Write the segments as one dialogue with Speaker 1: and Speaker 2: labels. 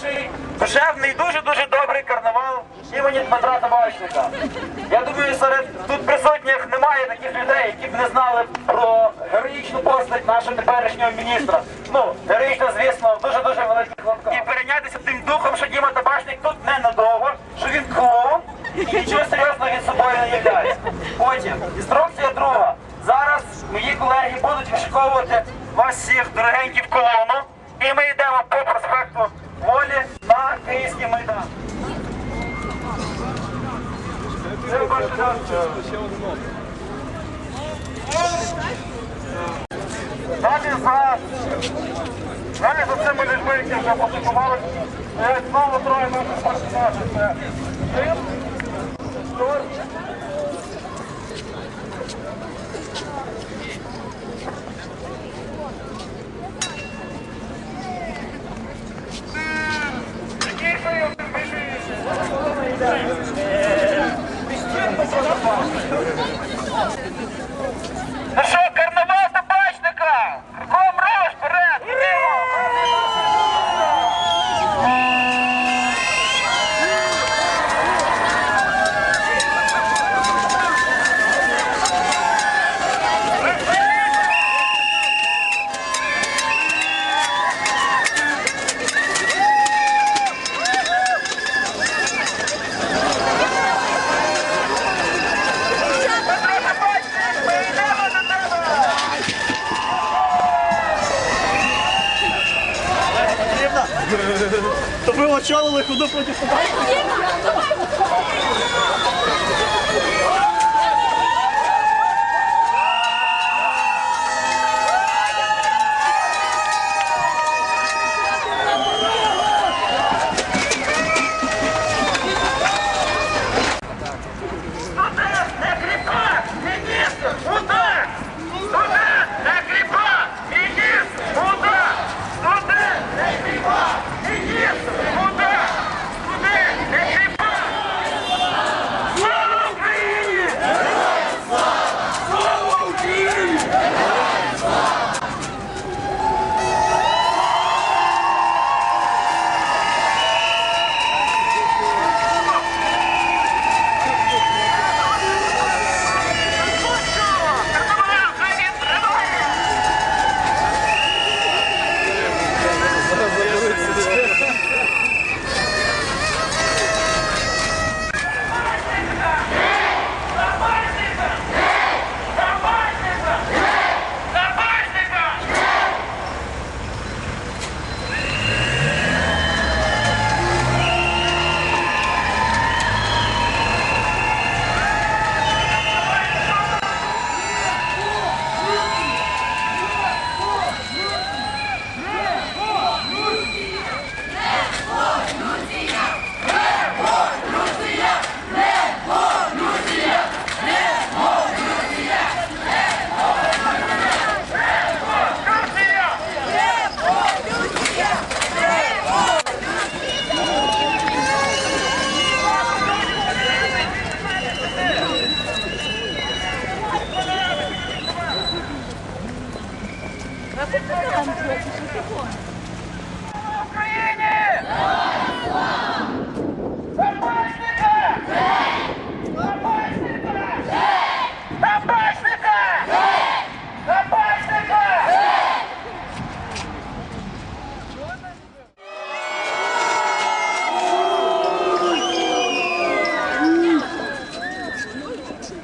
Speaker 1: перший душевний, дуже-дуже добрий карнавал імені Дмитра Табачника. Я думаю, серед тут присутніх немає таких людей, які б не знали про героїчну постать нашого теперішнього міністра. Ну, героїчно, звісно, дуже-дуже великих хлопках. І перейнятися тим духом, що Діма Табачник тут ненадовго, що він клоун і нічого серйозного від собою не являється. Потім, інструкція друга. Зараз мої колеги будуть вишиковувати вас всіх дорогенькі в колону, і ми йдемо по проспекту Волі на Київський майдан. Це перший раз. Далі за далі за цими людьми, які вже посипували, знову троє наших персонажів. Це Жим, Тур, Thank you.
Speaker 2: То ви очолили ходу проти собаки?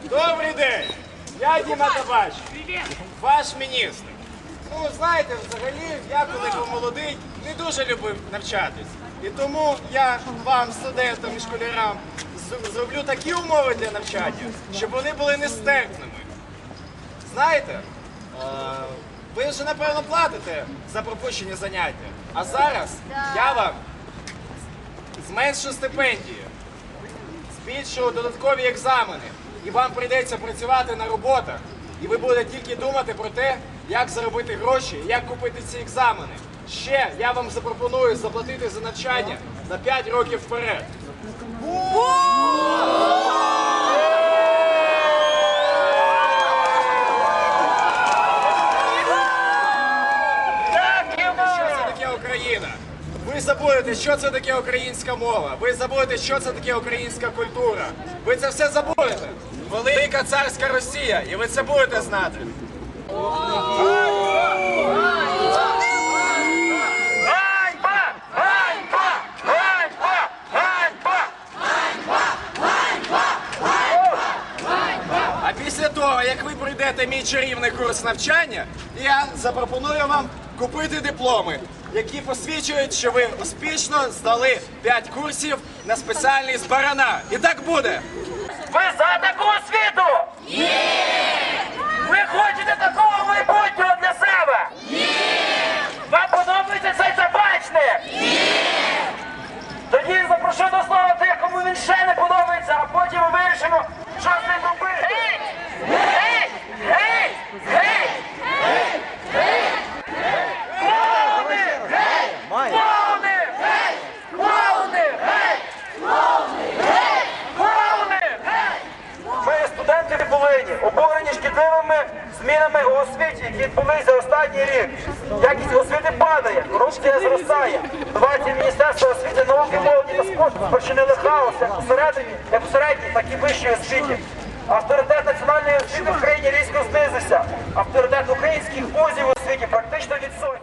Speaker 3: Добрий день! Я Діма Табач, ваш міністр. Ну, знаєте, взагалі, я коли був молодий, не дуже любив навчатись. І тому я вам, студентам і школярам, зроблю такі умови для навчання, щоб вони були нестерпними. Знаєте, е, ви вже напевно платите за пропущені заняття. А зараз я вам зменшу стипендію збільшую додаткові екзамени, і вам прийдеться працювати на роботах, і ви будете тільки думати про те, як заробити гроші, як купити ці екзамени. Ще я вам запропоную заплатити за навчання на 5 років вперед. Ви забудете, що це таке українська мова. Ви забудете, що це таке українська культура. Ви це все забудете. Велика царська Росія, і ви це будете знати. А після того, як ви пройдете мій чарівний курс навчання, я запропоную вам купити дипломи, які посвідчують, що ви успішно здали 5 курсів на спеціальність барана. І так буде.
Speaker 1: Ви за таку освіту? Ні! Ви хочете змінами у освіті, які відбулися за останній рік. Якість освіти падає, корупція зростає. Давайте Міністерство освіти, науки, молоді та спорту спричинили хаос як усередині, як у середній, так і вищій освіті. Авторитет національної освіти в країні різко знизився. Авторитет українських вузів у світі практично відсутній.